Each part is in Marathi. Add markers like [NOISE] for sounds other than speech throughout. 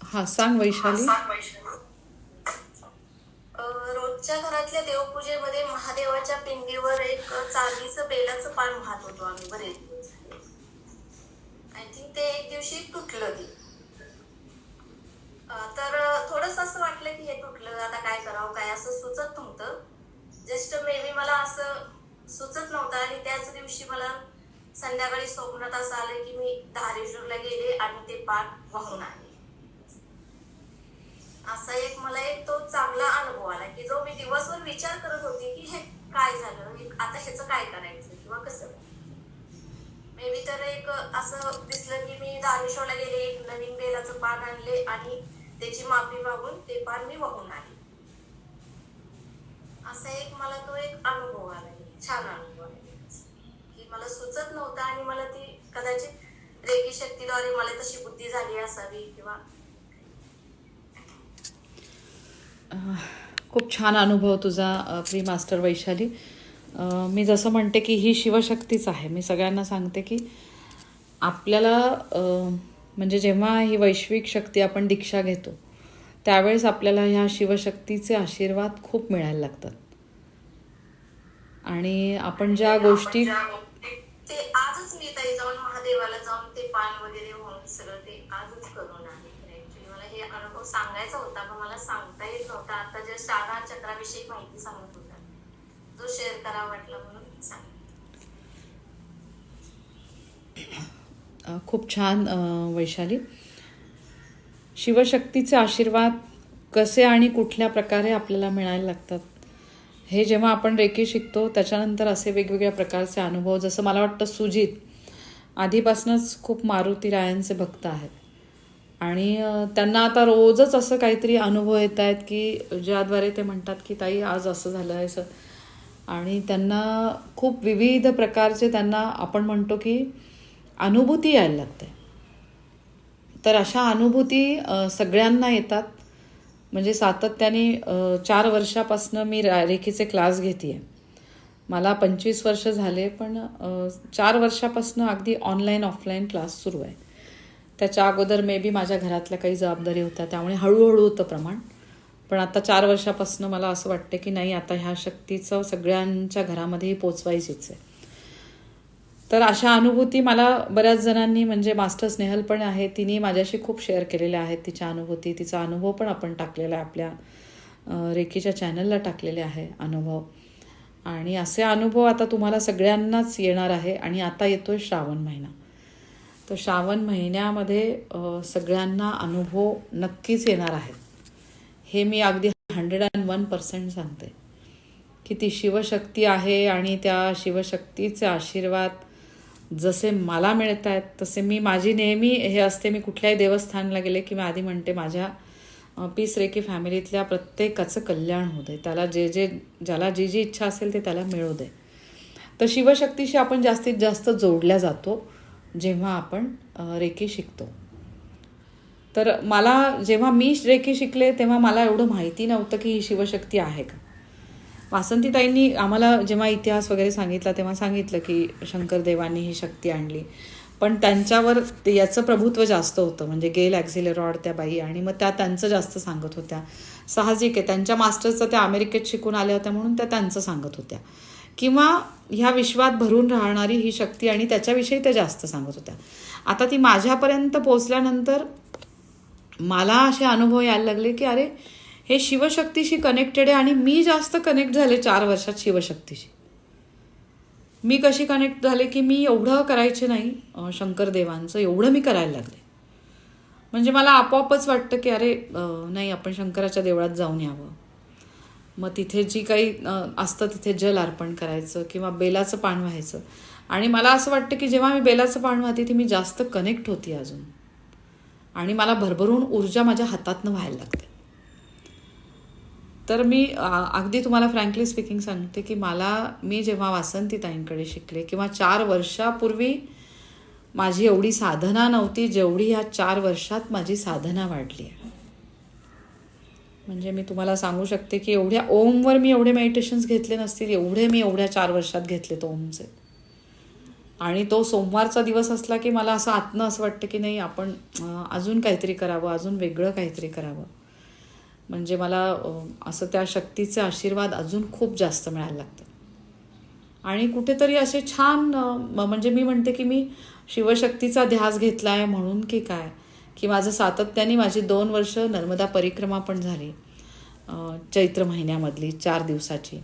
हा सांग वैशाली. रोजच्या घरातल्या देवपूजेमध्ये महादेवाच्या पिंडीवर एक चांदीचं बेलाचं पान वाहत होतो आम्ही बरेच आय थिंक ते एक दिवशी तुटलं ते. तर थोडस असं वाटलं की हे तुटलं आता काय करावं काय असं सुचत नव्हतं. जस्ट मे बी मला असं सुचत नव्हतं आणि त्याच दिवशी मला संध्याकाळी स्वप्नात असं आलं की मी धारेश्वरला गेले आणि ते पान वाहून आले. असा एक मला एक तो चांगला अनुभव आला की जो मी दिवसभर विचार करत होते की हे काय झालं? हे आता ह्याचं काय करायचं किंवा कसं? मे बी तर एक असं दिसलं की मी दानेश्वरला गेले एक नवीन बेलाचं पान आणले आणि त्याची माफी मागून ते पान मी वाहून आले असा एक मला तो एक अनुभव आला छान अनुभव आला. की मला सुचत नव्हतं आणि मला ती कदाचित रेखी शक्तीद्वारे मला तशी बुद्धी झाली असावी किंवा खूप छान अनुभव तुझा प्री मास्टर वैशाली. मी जसं म्हणते की ही शिवशक्तीच आहे. मी सगळ्यांना सांगते की आपल्याला म्हणजे जेव्हा ही वैश्विक शक्ती आपण दीक्षा घेतो त्यावेळेस आपल्याला ह्या शिवशक्तीचे आशीर्वाद खूप मिळायला लागतात. आणि आपण ज्या गोष्टी ते आजच मी जाऊन महादेवाला जाऊन ते वगैरे होऊन सगळं ते आजच करून आले ऍक्च्युली मला सांगायचा होता पण मला सांगता येत नव्हता. आता जे शाळा चक्राविषयी माहिती सांगत होता. तो शेअर करावा वाटला म्हणून सांग खूप छान वैशाली. शिवशक्तीचे आशीर्वाद कसे आणि कुठल्या प्रकारे आपल्याला मिळायला लागतात हे जेव्हा आपण रेकी शिकतो त्याच्यानंतर असे वेगवेगळ्या प्रकारचे अनुभव जसं मला वाटतं सुजित आधीपासूनच खूप मारुती रायांचे भक्त आहेत. आणि त्यांना आता रोजच असं काहीतरी अनुभव येत आहेत की ज्याद्वारे ते म्हणतात की ताई आज असं झालं आहे असं. आणि त्यांना खूप विविध प्रकारचे त्यांना आपण म्हणतो की अनुभूती यायला लागते. तर अशा अनुभूती सगळ्यांना येतात. म्हणजे सातत्याने चार वर्षापासनं मी रा रेखीचे क्लास घेते आहे मला पंचवीस वर्ष झाले पण चार वर्षापासनं अगदी ऑनलाईन ऑफलाईन क्लास सुरू आहे. त्याच्या अगोदर मे बी माझ्या घरातल्या काही जबाबदारी होत्या त्यामुळे हळूहळू होतं प्रमाण. पण आता चार वर्षापासनं मला असं वाटतं की नाही आता ह्या शक्तीचं सगळ्यांच्या घरामध्येही पोचवायचीच आहे. तर अशा अनुभूती मला बऱ्याच जणांनी म्हणजे मास्टर स्नेहल पण आहे तिने माझ्याशी खूप शेअर केलेल्या आहेत तिच्या अनुभूती तिचा अनुभव पण आपण टाकलेला आहे आपल्या रेखीच्या रेकीच्या चॅनलला टाकलेले आहे अनुभव. आणि असे अनुभव आता तुम्हाला सगळ्यांनाच येणार आहे आणि आता येतोय श्रावण महिना. तर श्रावण महिन्यामध्ये सगळ्यांना अनुभव नक्कीच येणार आहेत. हे मी अगदी हंड्रेड अँड वन पर्सेंट सांगते. की ती शिवशक्ती आहे आणि त्या शिवशक्तीचे आशीर्वाद जसे मला मिळत आहेत तसे मी माझी नेहमी हे असते मी कुठल्याही देवस्थानला गेले की मी आधी म्हणते माझ्या पीस रेकी फॅमिलीतल्या प्रत्येकाचं कल्याण होऊ दे. त्याला जे जे ज्याला जी जी इच्छा असेल ते त्याला मिळू दे. तर शिवशक्तीशी आपण जास्तीत जास्त जोडल्या जातो. जेव्हा आपण रेकी शिकतो. तर मला जेव्हा मी रेकी शिकले तेव्हा मला एवढं माहिती नव्हतं की ही शिवशक्ती आहे का. वासंतीताईंनी आम्हाला जेव्हा इतिहास वगैरे सांगितला तेव्हा सांगितलं की शंकरदेवांनी ही शक्ती आणली. पण त्यांच्यावर याचं प्रभुत्व जास्त होतं. म्हणजे गेल ॲक्झिलेरॉड त्या बाई आणि मग त्या त्यांचं जास्त सांगत होत्या. साहजिक आहे. त्यांच्या मास्टर्सचं त्या अमेरिकेत शिकून आल्या होत्या म्हणून त्या त्यांचं सांगत होत्या. किंवा ह्या विश्वात भरून राहणारी ही शक्ती आणि त्याच्याविषयी त्या जास्त सांगत होत्या. आता ती माझ्यापर्यंत पोचल्यानंतर मला असे अनुभव यायला लागले की अरे हे शिवशक्तीशी कनेक्टेड आहे आणि मी जास्त कनेक्ट झाले चार वर्षात शिवशक्तीशी. मी कशी कनेक्ट झाले की मी एवढं करायचे नाही शंकरदेवांचं एवढं मी करायला लागले. म्हणजे मला आपोआपच वाटतं की अरे नाही आपण शंकराच्या देवळात जाऊन यावं. मग तिथे जी काही असतं तिथे जल अर्पण करायचं किंवा बेलाचं पान व्हायचं. आणि मला असं वाटतं की जेव्हा मी बेलाचं पान वाहते ती मी जास्त कनेक्ट होती अजून. आणि मला भरभरून ऊर्जा माझ्या हातातनं व्हायला लागते. तर मी अगदी तुम्हाला फ्रँकली स्पीकिंग सांगते की मला मी जेव्हा वासंतीताईंकडे शिकले किंवा चार वर्षापूर्वी माझी एवढी साधना नव्हती जेवढी ह्या चार वर्षात माझी साधना वाढली आहे. म्हणजे मी तुम्हाला सांगू शकते की एवढ्या ओमवर मी एवढे मेडिटेशन्स घेतले नसतील एवढे मी एवढ्या चार वर्षात घेतले तो ओमचे. आणि तो सोमवारचा दिवस असला की मला असं आतनं असं वाटतं की नाही आपण अजून काहीतरी करावं अजून वेगळं काहीतरी करावं. म्हणजे मला असं त्या शक्तीचे आशीर्वाद अजून खूप जास्त मिळायला लागतात. आणि कुठेतरी असे छान म- म्हणजे मी म्हणते की मी शिवशक्तीचा ध्यास घेतला आहे म्हणून की काय? की माझं सातत्याने माझी दोन वर्ष नर्मदा परिक्रमा पण झाली चैत्र महिन्यामधली चार दिवसाची.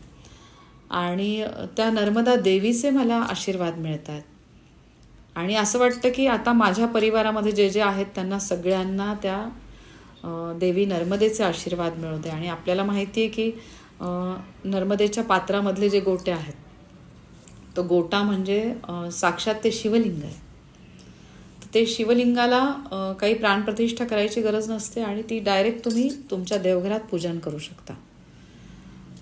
आणि त्या नर्मदा देवीचे मला आशीर्वाद मिळत आहेत आणि असं वाटतं की आता माझ्या परिवारामध्ये जे जे आहेत त्यांना सगळ्यांना त्या देवी नर्मदेचे आशीर्वाद मिळू दे. आणि आपल्याला माहिती आहे की नर्मदेच्या पात्रामधले जे गोटे आहेत तो गोटा म्हणजे साक्षात ते शिवलिंग आहे. ते शिवलिंगाला काही प्राणप्रतिष्ठा करायची गरज नसते आणि ती डायरेक्ट तुम्ही तुमच्या देवघरात पूजन करू शकता.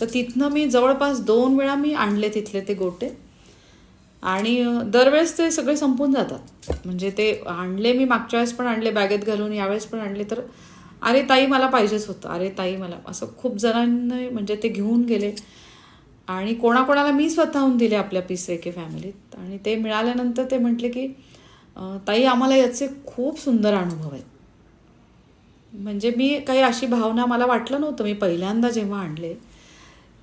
तर तिथनं मी जवळपास दोन वेळा मी आणले तिथले ते गोटे. आणि दरवेळेस ते सगळे संपून जातात. म्हणजे ते आणले मी मागच्या वेळेस पण आणले बॅगेत घालून यावेळेस पण आणले तर अरे ताई मला पाहिजेच होतं. अरे ताई मला असं खूप जणांनी म्हणजे ते घेऊन गेले. आणि कोणाकोणाला मी स्वतःहून दिले आपल्या पिसरेके फॅमिलीत. आणि ते मिळाल्यानंतर ते म्हटले की ताई आम्हाला याचे खूप सुंदर अनुभव आहेत. म्हणजे मी काही अशी भावना मला वाटलं नव्हतं. मी पहिल्यांदा जेव्हा आणले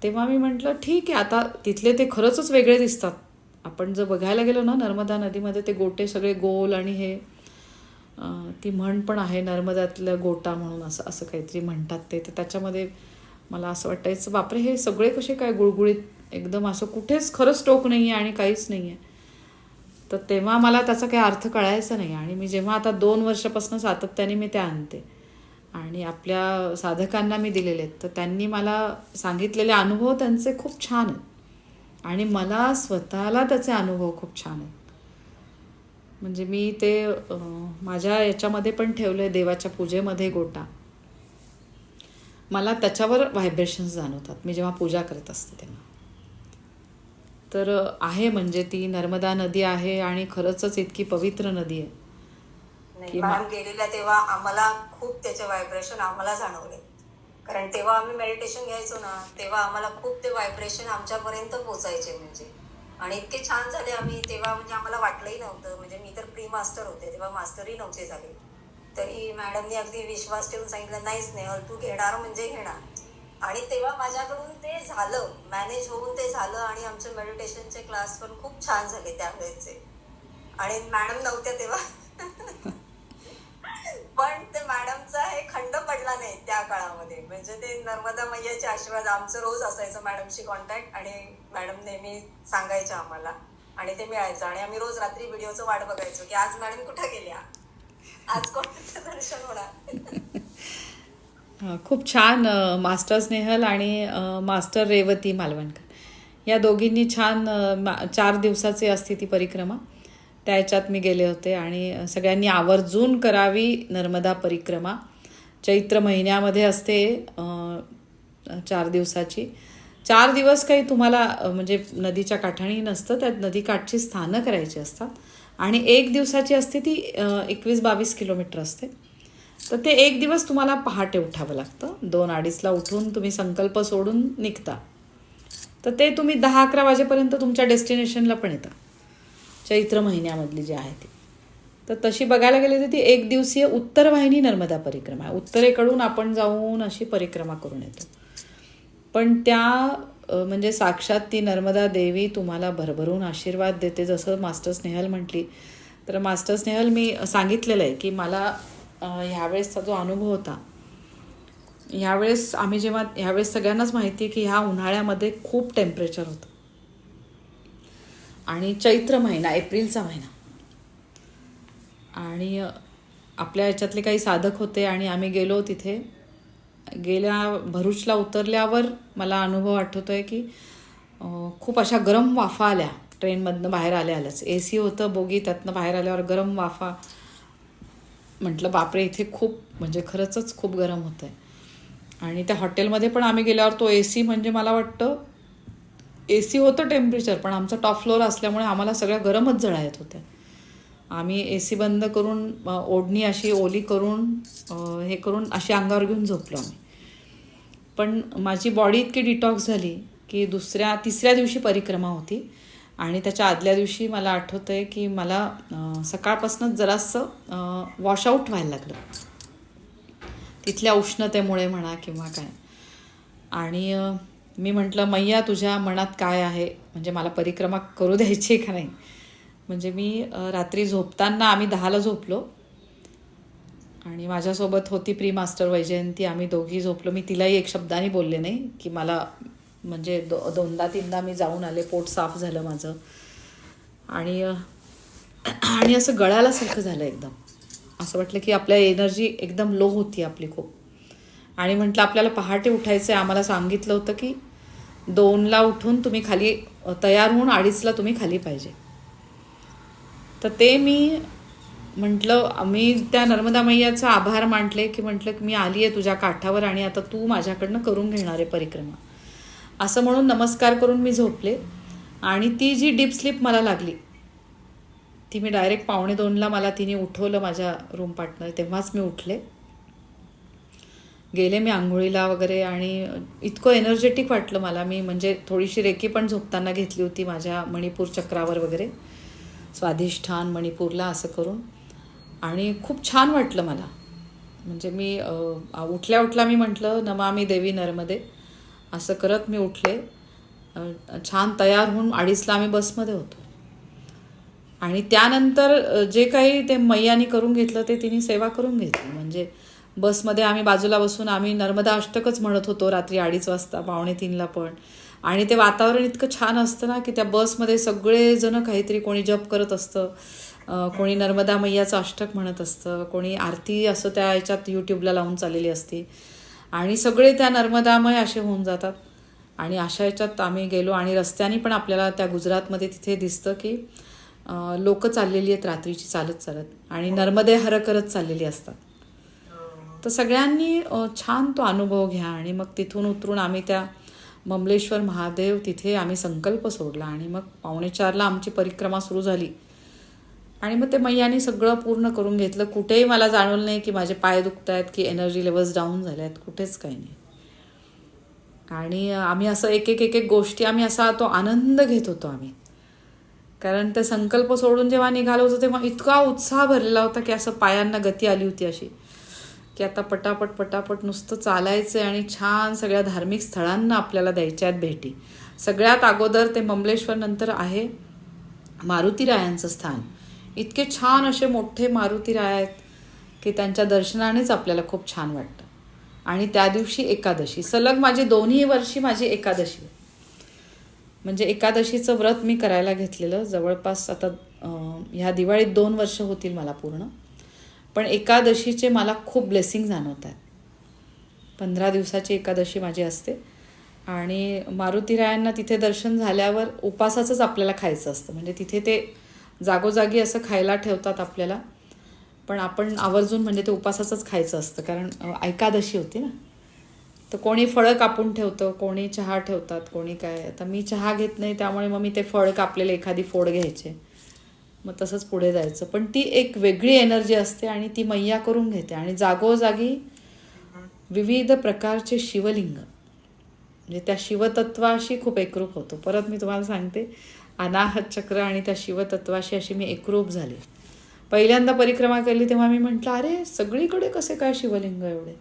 तेव्हा मी म्हटलं ठीक आहे आता तिथले ते खरंच वेगळे दिसतात. आपण जर बघायला गेलो ना नर्मदा नदीमध्ये ते गोटे सगळे गोल आणि हे ती म्हण पण आहे नर्मदातलं गोटा म्हणून असं असं काहीतरी म्हणतात ते. तर त्याच्यामध्ये मला असं वाटायचं बापरे हे सगळे कसे काय गुळगुळीत एकदम असं कुठेच खरंच टोक नाही आहे आणि काहीच नाही आहे तर तेव्हा मला त्याचा काही अर्थ कळायचा नाही. आणि मी जेव्हा आता दोन वर्षापासून सातत्याने मी त्या आणते. आणि आपल्या साधकांना मी दिलेले आहेत. तर त्यांनी मला सांगितलेले अनुभव त्यांचे खूप छान आहेत. आणि मला स्वतःला त्याचे अनुभव खूप छान आहेत. म्हणजे मी ते माझ्या याच्यामध्ये पण ठेवलं आहे देवाच्या पूजेमध्ये गोटा. मला त्याच्यावर व्हायब्रेशन्स जाणवतात. मी जेव्हा पूजा करत असते तेव्हा. तर आहे म्हणजे ती नर्मदा नदी आहे आणि खरंचच इतकी पवित्र नदी आहे. नाही गेलेल्या तेव्हा आम्हाला खूप त्याचे व्हायब्रेशन आम्हाला जाणवले. कारण तेव्हा आम्ही मेडिटेशन घ्यायचो ना तेव्हा आम्हाला खूप ते व्हायब्रेशन आमच्यापर्यंत पोचायचे म्हणजे. आणि इतके छान झाले आम्ही तेव्हा म्हणजे आम्हाला वाटलंही नव्हतं. म्हणजे मी तर प्री मास्टर होते तेव्हा मास्टरही नव्हते झाले. तरी मॅडमनी अगदी विश्वास ठेवून सांगितलं नाहीच स्नेहल तू घेणार म्हणजे घेणार. आणि तेव्हा माझ्याकडून ते झालं मॅनेज होऊन ते झालं आणि आमचे मेडिटेशनचे क्लास पण खूप छान झाले त्यावेळेचे. आणि मॅडम नव्हत्या तेव्हा. [LAUGHS] पण ते मॅडमचा हे खंड पडला नाही त्या काळामध्ये. म्हणजे ते नर्मदा मैयाचे आशीर्वाद आमचं रोज असायचं मॅडमशी कॉन्टॅक्ट आणि मॅडम नेहमी सांगायच्या आम्हाला. आणि ते मिळायचं. आणि आम्ही रोज रात्री व्हिडिओचं वाट बघायचो की आज मॅडम कुठे गेल्या? आज कोणाचं दर्शन होणार? [LAUGHS] खूप छान मास्टर स्नेहल आणि मास्टर रेवती मालवणकर. या दोघींनी छान मा- चार दिवसाची असते ती परिक्रमा त्या ह्याच्यात मी गेले होते आणि सगळ्यांनी आवर्जून करावी नर्मदा परिक्रमा. चैत्र महिन्यामध्ये असते चार दिवसाची. चार दिवस काही तुम्हाला म्हणजे नदीच्या काठाणी नसतं त्यात नदीकाठची स्थानं करायची असतात. आणि एक दिवसाची असते ती एकवीस बावीस किलोमीटर असते. तर ते एक दिवस तुम्हाला पहाटे उठावं लागतं. दोन अडीचला उठून तुम्ही संकल्प सोडून निघता. तर ते तुम्ही दहा अकरा वाजेपर्यंत तुमच्या डेस्टिनेशनला पण येता. चैत्र महिन्यामधली जी आहे ती. तर तशी बघायला गेली तर ती एक दिवसीय उत्तर वाहिनी नर्मदा परिक्रमा आहे. उत्तरेकडून आपण जाऊन अशी परिक्रमा करून येतो. पण त्या म्हणजे साक्षात ती नर्मदा देवी तुम्हाला भरभरून आशीर्वाद देते. जसं मास्टर स्नेहल म्हटली तर मास्टर स्नेहल मी सांगितलेलं आहे की मला ह्यावेळेसचा जो अनुभव होता. ह्यावेळेस आम्ही जेव्हा ह्यावेळेस सगळ्यांनाच माहिती आहे की ह्या उन्हाळ्यामध्ये खूप टेम्परेचर होतं. आणि चैत्र महिना एप्रिलचा महिना. आणि आपल्या याच्यातले काही साधक होते आणि आम्ही गेलो तिथे. गेल्या भरूचला उतरल्यावर मला अनुभव आठवतो आहे की खूप अशा गरम वाफा आल्या. ट्रेनमधनं बाहेर आल्या आल्याच ए सी होतं बोगी त्यातनं बाहेर आल्यावर गरम वाफा. म्हटलं बापरे इथे खूप म्हणजे खरंचच खूप गरम होतं आहे आणि त्या हॉटेलमध्ये पण आम्ही गेल्यावर तो ए सी म्हणजे मला वाटतं ए सी होतं टेम्परेचर पण आमचा टॉप फ्लोअर असल्यामुळे आम्हाला सगळ्या गरमच जळा येत होत्या. आम्ही ए सी बंद करून ओढणी अशी ओली करून हे करून अशी अंगावर घेऊन झोपलो आम्ही. पण माझी बॉडी इतकी डिटॉक्स झाली की दुसऱ्या तिसऱ्या दिवशी परिक्रमा होती. आणि त्याच्या आदल्या दिवशी मला आठवतं आहे की मला सकाळपासूनच जरासं वॉशआउट व्हायला लागलं. तिथल्या उष्णतेमुळे म्हणा किंवा काय. आणि मी म्हटलं मैया तुझ्या मनात काय आहे? म्हणजे मला परिक्रमा करू द्यायची आहे का नाही? म्हणजे मी रात्री झोपताना आम्ही दहाला झोपलो. आणि माझ्यासोबत होती प्री मास्टर वैजयंती आम्ही दोघी झोपलो. मी तिलाही एक शब्दाने बोलले नाही की मला म्हणजे दो दोनदा तीनदा मी जाऊन आले पोट साफ झालं माझं. आणि आणि असं गळाल्यासारखं झालं एकदम. असं वाटलं की आपल्या एनर्जी एकदम लो होती आपली खूप. आणि म्हटलं आपल्याला पहाटे उठायचं आहे आम्हाला सांगितलं होतं की दोनला उठून तुम्ही खाली तयार होऊन अडीचला तुम्ही खाली पाहिजे. तर ते मी म्हटलं मी त्या नर्मदा मैयाचा आभार मांडले की म्हटलं की मी आली आहे तुझ्या काठावर आणि आता तू माझ्याकडनं करून घेणार आहे परिक्रमा. असं म्हणून नमस्कार करून मी झोपले आणि ती जी डीप स्लीप मला लागली ती मी डायरेक्ट पावणे दोनला मला तिने उठवलं माझ्या रूम पार्टनर तेव्हाच मी उठले. गेले मी आंघोळीला वगैरे आणि इतकं एनर्जेटिक वाटलं मला. मी म्हणजे थोडीशी रेकी पण झोपताना घेतली होती माझ्या मणिपूर चक्रावर वगैरे. स्वाधिष्ठान मणिपूरला असं करून. आणि खूप छान वाटलं मला. म्हणजे मी उठल्या उठला मी म्हटलं नमामी देवी नर्मदे. असं करत मी उठले. छान तयार होऊन अडीचला आम्ही बसमध्ये होतो. आणि त्यानंतर जे काही ते मैयानी करून घेतलं ते तिने सेवा करून घेतली. म्हणजे बसमध्ये आम्ही बाजूला बसून आम्ही नर्मदा अष्टकच म्हणत होतो रात्री अडीच वाजता पावणे तीनला पण. आणि ते वातावरण इतकं छान असतं ना की त्या बसमध्ये सगळेजणं काहीतरी कोणी जप करत असतं. कोणी नर्मदा मैयाचं अष्टक म्हणत असतं. कोणी आरती असं त्या याच्यात यूट्यूबला लावून चाललेली असते. आणि सगळे त्या नर्मदामय असे होऊन जातात. आणि अशा याच्यात आम्ही गेलो आणि रस्त्याने पण आपल्याला त्या गुजरातमध्ये तिथे दिसतं की लोक चाललेली आहेत रात्रीची चालत चालत आणि नर्मदे हर करत चाललेली असतात. तर सगळ्यांनी छान तो अनुभव घ्या आणि मग तिथून उतरून आम्ही त्या ममलेश्वर महादेव तिथे आम्ही संकल्प सोडला आणि मग पावणेचारला आमची परिक्रमा सुरू झाली. आणि मग ते मैयाने सगळं पूर्ण करून घेतलं. कुठेही मला जाणवलं नाही की माझे पाय दुखत आहेत की एनर्जी लेवल्स डाऊन झाल्या आहेत कुठेच काही नाही. आणि आम्ही असं एक एक एक एक गोष्टी आम्ही असा तो आनंद घेत होतो आम्ही. कारण ते संकल्प सोडून जेव्हा निघालो होतो तेव्हा इतका उत्साह भरलेला होता की असं पायांना गती आली होती अशी. की आता पटापट पटापट नुसतं चालायचं आहे आणि छान सगळ्या धार्मिक स्थळांना आपल्याला द्यायच्या आहेत भेटी. सगळ्यात अगोदर ते ममलेश्वर नंतर आहे मारुतीरायांचं स्थान. इतके छान असे मोठे मारुतीराय आहेत की त्यांच्या दर्शनानेच आपल्याला खूप छान वाटतं. आणि त्या दिवशी एकादशी. सलग माझी दोन्ही वर्षी माझी एकादशी म्हणजे एकादशीचं व्रत मी करायला घेतलेलं. जवळपास आता ह्या दिवाळीत दोन वर्ष होतील मला पूर्ण. पण एकादशीचे मला खूप ब्लेसिंग जाणवत आहेत. पंधरा दिवसाची एकादशी माझी असते. आणि मारुतीरायांना तिथे दर्शन झाल्यावर उपासाचंच आपल्याला खायचं असतं. म्हणजे तिथे ते जागोजागी असं खायला ठेवतात आपल्याला. पण आपण आवर्जून म्हणजे ते उपासाचंच खायचं असतं. कारण एकादशी होती ना. तर कोणी फळं कापून ठेवतं कोणी चहा ठेवतात कोणी काय. आता मी चहा घेत नाही त्यामुळे मग मी ते फळ कापलेले एखादी फोड घ्यायचे. मग तसंच पुढे जायचं. पण ती एक वेगळी एनर्जी असते आणि ती मैया करून घेते. आणि जागोजागी विविध प्रकारचे शिवलिंग. म्हणजे त्या शिवतत्वाशी खूप एकरूप होतो. परत मी तुम्हाला सांगते. अनाहत चक्र आणि त्या शिवतत्वाशी अशी मी एकरूप झाले. पहिल्यांदा परिक्रमा केली तेव्हा मी म्हटलं अरे सगळीकडे कसे काय शिवलिंग एवढे?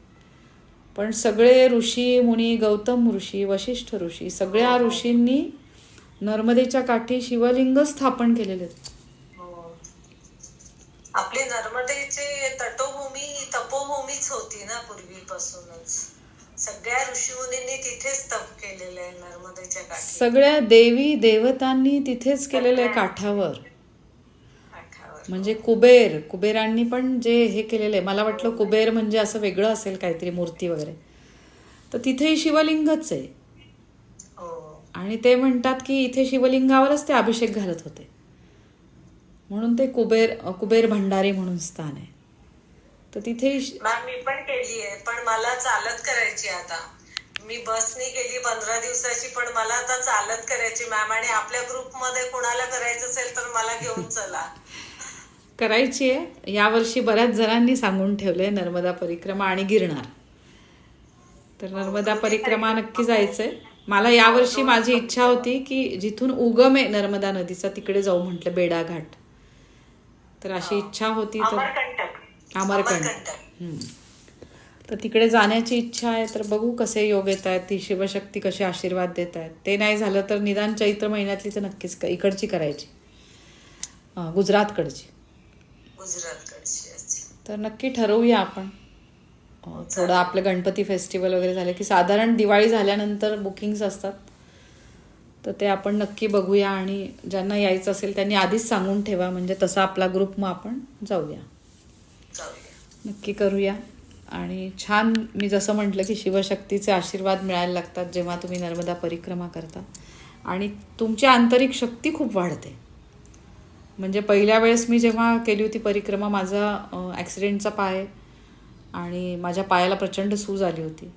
पण सगळे ऋषी मुनी गौतम ऋषी वशिष्ठ ऋषी सगळ्या ऋषींनी नर्मदेच्या काठी शिवलिंग स्थापन केलेले हो. आपली नर्मदेची तटोभूमी ही तपोभूमीच होती ना पूर्वीपासूनच. सगळ्या ऋषीमुनींनी तिथेच तप केलेलं आहे नर्मदेच्या काठी. सगळ्या देवी देवतांनी तिथेच केलेले काठावर. काठावर. म्हणजे कुबेर कुबेरांनी पण जे हे केलेलं आहे. मला वाटलं कुबेर म्हणजे असं वेगळं असेल काहीतरी मूर्ती वगैरे. तर तिथेही शिवलिंगच आहे. हो. आणि ते म्हणतात की इथे शिवलिंगावरच ते अभिषेक घालत होते. म्हणून ते कुबेर कुबेर भंडारी म्हणून स्थान आहे. तर तिथे मॅम मी पण केली आहे पण मला चालत करायची आता. मी बसनी केली पंधरा दिवसाची पण मला आता चालत करायची मॅम आणि आपल्या ग्रुपमध्ये कुणाला करायचं असेल तर मला घेऊन चला. करायची आहे. यावर्षी बऱ्याच जणांनी सांगून ठेवले नर्मदा परिक्रमा आणि गिरणार तर नर्मदा परिक्रमा नक्की जायचंय. मला यावर्षी माझी इच्छा होती की जिथून उगम आहे नर्मदा नदीचा तिकडे जाऊ म्हटलं बेडा घाट तर अशी इच्छा होती तर हम्म. तर तिकडे जाण्याची इच्छा आहे तर बघू कसे योग येत आहेत ती शिवशक्ती कशी आशीर्वाद देत आहेत ते नाही झालं तर निदान चैत्र महिन्यातली तर नक्कीच इकडची करायची. गुजरातकडची. तर नक्की ठरवूया आपण. थोडं आपलं गणपती फेस्टिवल वगैरे झालं की साधारण दिवाळी झाल्यानंतर बुकिंग्स असतात. तर ते आपण नक्की बघूया आणि ज्यांना यायचं असेल त्यांनी आधीच सांगून ठेवा म्हणजे तसा आपला ग्रुप मग आपण जाऊया. नक्की करूया. आणि छान मी जसं म्हटलं की शिवशक्तीचे आशीर्वाद मिळायला लागतात जेव्हा तुम्ही नर्मदा परिक्रमा करता. आणि तुमची आंतरिक शक्ती खूप वाढते. म्हणजे पहिल्या वेळेस मी जेव्हा केली होती परिक्रमा माझा ॲक्सिडेंटचा पाय आणि माझ्या पायाला प्रचंड सूज आली होती.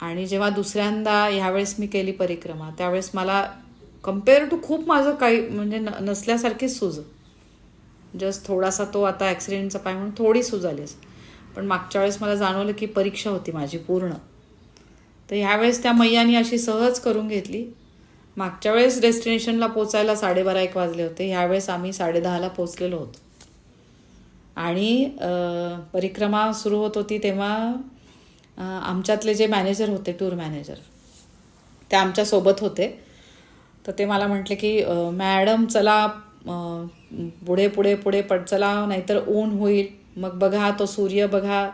आणि जेव्हा दुसऱ्यांदा ह्यावेळेस मी केली परिक्रमा त्यावेळेस मला कंपेअर टू खूप माझं काही म्हणजे न नसल्यासारखीच सूज. जस्ट थोडासा तो आता ॲक्सिडेंटचा पाय म्हणून थोडी सुजालीस पण मागच्या वेळेस मला जाणवलं की परीक्षा होती माझी पूर्ण. तर ह्यावेळेस त्या मैयानी अशी सहज करून घेतली. मागच्या वेळेस डेस्टिनेशनला पोचायला साडेबारा एक वाजले होते. ह्यावेळेस आम्ही साडेदहाला पोचलेलो होतो. आणि परिक्रमा सुरू होत होती तेव्हा आमच्यातले जे मॅनेजर होते टूर मॅनेजर ते आमच्यासोबत होते. तर ते मला म्हटले की मॅडम चला पुढे पुढे पुढे पटचला नाहीतर ऊन होईल. मग बघा तो सूर्य बघा.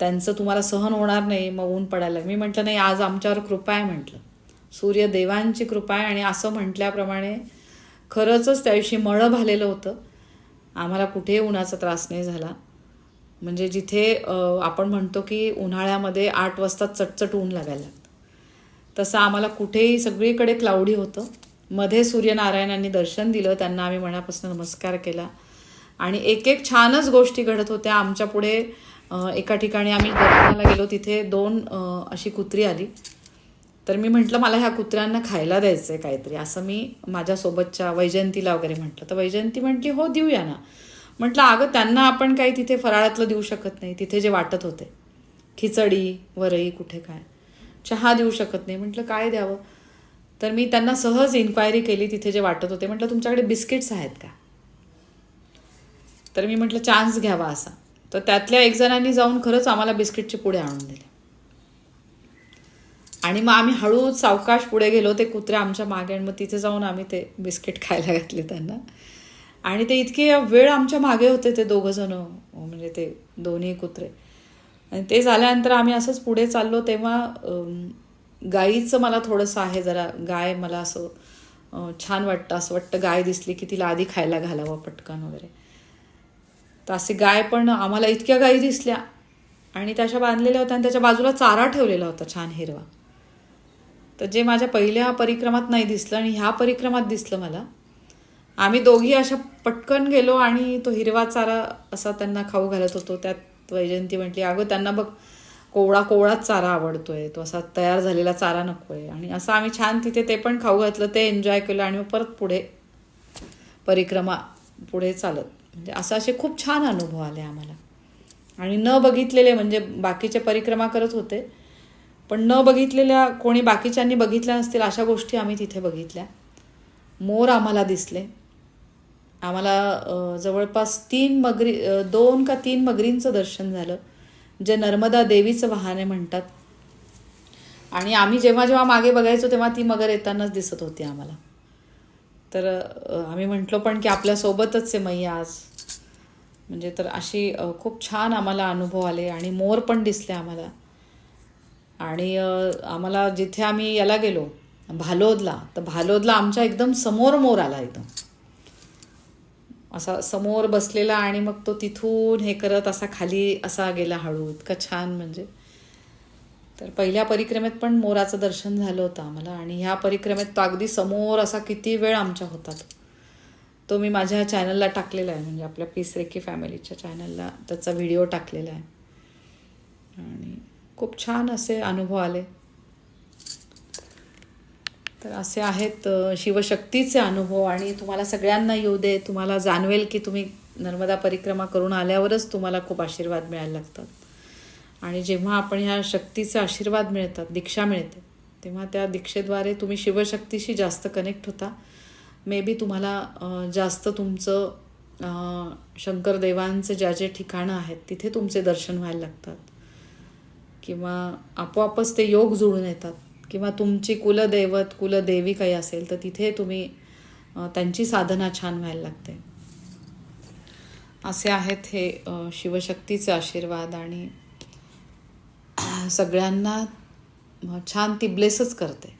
त्यांचं तुम्हाला सहन होणार नाही मग ऊन पडायला मी म्हटलं नाही आज आमच्यावर कृपा आहे म्हटलं. सूर्यदेवांची कृपा आहे आणि असं म्हटल्याप्रमाणे खरंचच त्या दिवशी मळं भालेलं होतं. आम्हाला कुठेही उन्हाचा त्रास नाही झाला. म्हणजे जिथे आपण म्हणतो की उन्हाळ्यामध्ये आठ वाजता चटचट ऊन लागायला लागतं. तसं आम्हाला कुठेही सगळीकडे क्लाउडी होतं. मध्ये सूर्यनारायणांनी दर्शन दिलं त्यांना आम्ही मनापासून नमस्कार केला. आणि एक एक छानच गोष्टी घडत होत्या. आमच्या पुढे एका ठिकाणी आम्ही दर्शनाला गेलो. तिथे दोन अशी कुत्री आली. तर मी म्हटलं मला ह्या कुत्र्यांना खायला द्यायचं आहे काहीतरी. असं मी माझ्यासोबतच्या वैजयंतीला वगैरे म्हटलं. तर वैजयंती म्हटली हो देऊया ना. म्हटलं अगं त्यांना आपण काही तिथे फराळातलं देऊ शकत नाही. तिथे जे वाटत होते. खिचडी वरई कुठे काय. चहा देऊ शकत नाही. म्हटलं काय द्यावं? तर मी त्यांना सहज इन्क्वायरी केली तिथे जे वाटत होते. म्हटलं तुमच्याकडे बिस्किट्स आहेत का? तर मी म्हटलं चान्स घ्यावा असा. तर त्यातल्या एक जणांनी जाऊन खरंच आम्हाला बिस्किटचे पुढे आणून दिले. आणि मग आम्ही हळूच सावकाश पुढे गेलो. ते कुत्रे आमच्या मागे आणि मग तिथे जाऊन आम्ही ते बिस्किट खायला घातले त्यांना. आणि ते इतके वेळ आमच्या मागे होते ते दोघंजणं म्हणजे ते दोन्ही कुत्रे. आणि ते झाल्यानंतर आम्ही असंच पुढे चाललो. तेव्हा गाईचं मला थोडंसं आहे जरा गाय मला असं छान वाटतं असं वाटतं गाय दिसली की तिला आधी खायला घालावं पटकन वगैरे. तर अशी गाय पण आम्हाला इतक्या गायी दिसल्या. आणि त्याच्या बांधलेल्या होत्या आणि त्याच्या बाजूला चारा ठेवलेला होता छान हिरवा. तर जे माझ्या पहिल्या परिक्रमात नाही दिसलं आणि ह्या परिक्रमात दिसलं मला आम्ही दोघी अशा पटकन गेलो आणि तो हिरवा चारा असा त्यांना खाऊ घालत होतो. त्यात वैजयंती म्हटली अगं त्यांना बघ कोवळा कोवळाच चारा आवडतोय. तो असा तयार झालेला चारा नकोय. आणि असं आम्ही छान तिथे ते पण खाऊ घातलं ते एन्जॉय केलं आणि मग परत पुढे परिक्रमा पुढे चालत. म्हणजे असं असे खूप छान अनुभव आले आम्हाला. आणि न बघितलेले म्हणजे बाकीचे परिक्रमा करत होते. पण न बघितलेल्या कोणी बाकीच्यांनी बघितल्या नसतील अशा गोष्टी आम्ही तिथे बघितल्या. मोर आम्हाला दिसले. आम्हाला जवळपास तीन मगरी दोन का तीन मगरींचं दर्शन झालं. जे नर्मदा देवीचं वाहने म्हणतात. आणि आम्ही जेव्हा जेव्हा मागे बघायचो तेव्हा ती मगर येतानाच दिसत होती आम्हाला. तर आम्ही म्हटलो पण की आपल्यासोबतच आहे मैया आज. म्हणजे तर अशी खूप छान आम्हाला अनुभव आले आणि मोर पण दिसले आम्हाला. आणि आम्हाला जिथे आम्ही याला गेलो भालोदला तर भालोदला आमच्या एकदम समोर मोर आला एकदम. असा समोर बसलेला आणि मग तो तिथून हे करत असा खाली असा गेला हळू. इतका छान म्हणजे. तर पहिल्या परिक्रमेत पण मोराचं दर्शन झालं होतं आम्हाला आणि ह्या परिक्रमेत तो अगदी समोर असा किती वेळ आमच्या होता तो तो मी माझ्या चॅनलला टाकलेला आहे. म्हणजे आपल्या पीस रेकी फॅमिलीच्या चॅनलला त्याचा व्हिडिओ टाकलेला आहे. आणि खूप छान असे अनुभव आले. तर असे आहेत शिवशक्तीचे अनुभव आणि तुम्हाला सगळ्यांना येऊ दे तुम्हाला जाणवेल की तुम्ही नर्मदा परिक्रमा करून आल्यावरच तुम्हाला खूप आशीर्वाद मिळायला लागतात. आणि जेव्हा आपण ह्या शक्तीचे आशीर्वाद मिळतात दीक्षा मिळते तेव्हा त्या दीक्षेद्वारे तुम्ही शिवशक्तीशी जास्त कनेक्ट होता. मे बी तुम्हाला जास्त तुमचं शंकर देवांचे ज्या जे ठिकाणं आहेत तिथे तुमचे दर्शन व्हायला लागतात. किंवा आपोआपच ते योग जुळून येतात. किंवा तुमची कुलदैवत कुलदेवी काही असेल तर तिथे तुम्ही त्यांची साधना छान व्हायला लागते. असे आहेत हे शिवशक्तीचे आशीर्वाद आणि सगळ्यांना छान ती ब्लेसच करते.